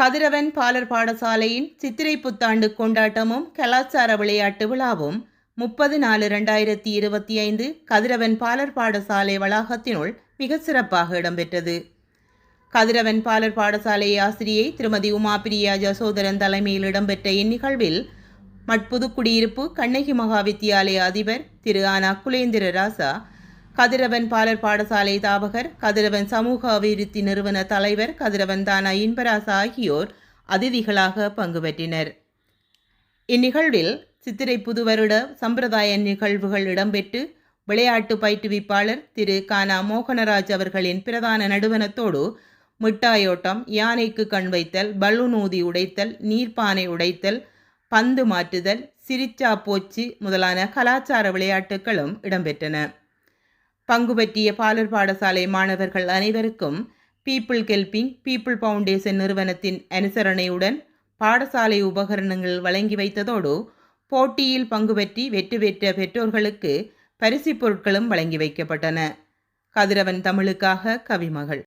கதிரவன் பாலர் பாடசாலையின் சித்திரை புத்தாண்டு கொண்டாட்டமும் கலாச்சார விளையாட்டு விழாவும் முப்பது நாலு ரெண்டாயிரத்தி இருபத்தி ஐந்து கதிரவன் பாலர் பாடசாலை வளாகத்தினுள் மிக சிறப்பாக இடம்பெற்றது. கதிரவன் பாலர் பாடசாலை ஆசிரியை திருமதி உமா பிரியா ஜசோதரன் தலைமையில் இடம்பெற்ற இந்நிகழ்வில் மட்புதுக்குடியிருப்பு கண்ணகி மகா வித்தியாலய அதிபர் திரு ஆனா குலேந்திர ராசா கதிரவன் பாலர் பாடசாலை தாபகர் கதிரவன் சமூக அபிவிருத்தி நிறுவன தலைவர் கதிரவன் தானா இன்பராசா ஆகியோர் அதிதிகளாக பங்கு பெற்றினர். இந்நிகழ்வில் சித்திரை புது வருட சம்பிரதாய நிகழ்வுகள் இடம்பெற்று விளையாட்டு பயிற்றுவிப்பாளர் திரு கானா மோகனராஜ் அவர்களின் பிரதான நடுவனத்தோடு மிட்டாயோட்டம் யானைக்கு கண் வைத்தல் பலூன் ஊதி உடைத்தல் நீர்ப்பானை உடைத்தல் பந்து மாற்றுதல் சிரிச்சா போச்சு முதலான கலாச்சார விளையாட்டுகளும் இடம்பெற்றன. பங்கு பற்றிய பாலர் பாடசாலை மாணவர்கள் அனைவருக்கும் பீப்புள் கெல்பிங் பீப்புள் ஃபவுண்டேஷன் நிறுவனத்தின் அனுசரணையுடன் பாடசாலை உபகரணங்கள் வழங்கி வைத்ததோடு போட்டியில் பங்குபற்றி வெற்றி பெற்ற பெற்றோர்களுக்கு பரிசுப் பொருட்களும் வழங்கி வைக்கப்பட்டன. கதிரவன் தமிழுக்காக கவிமகள்.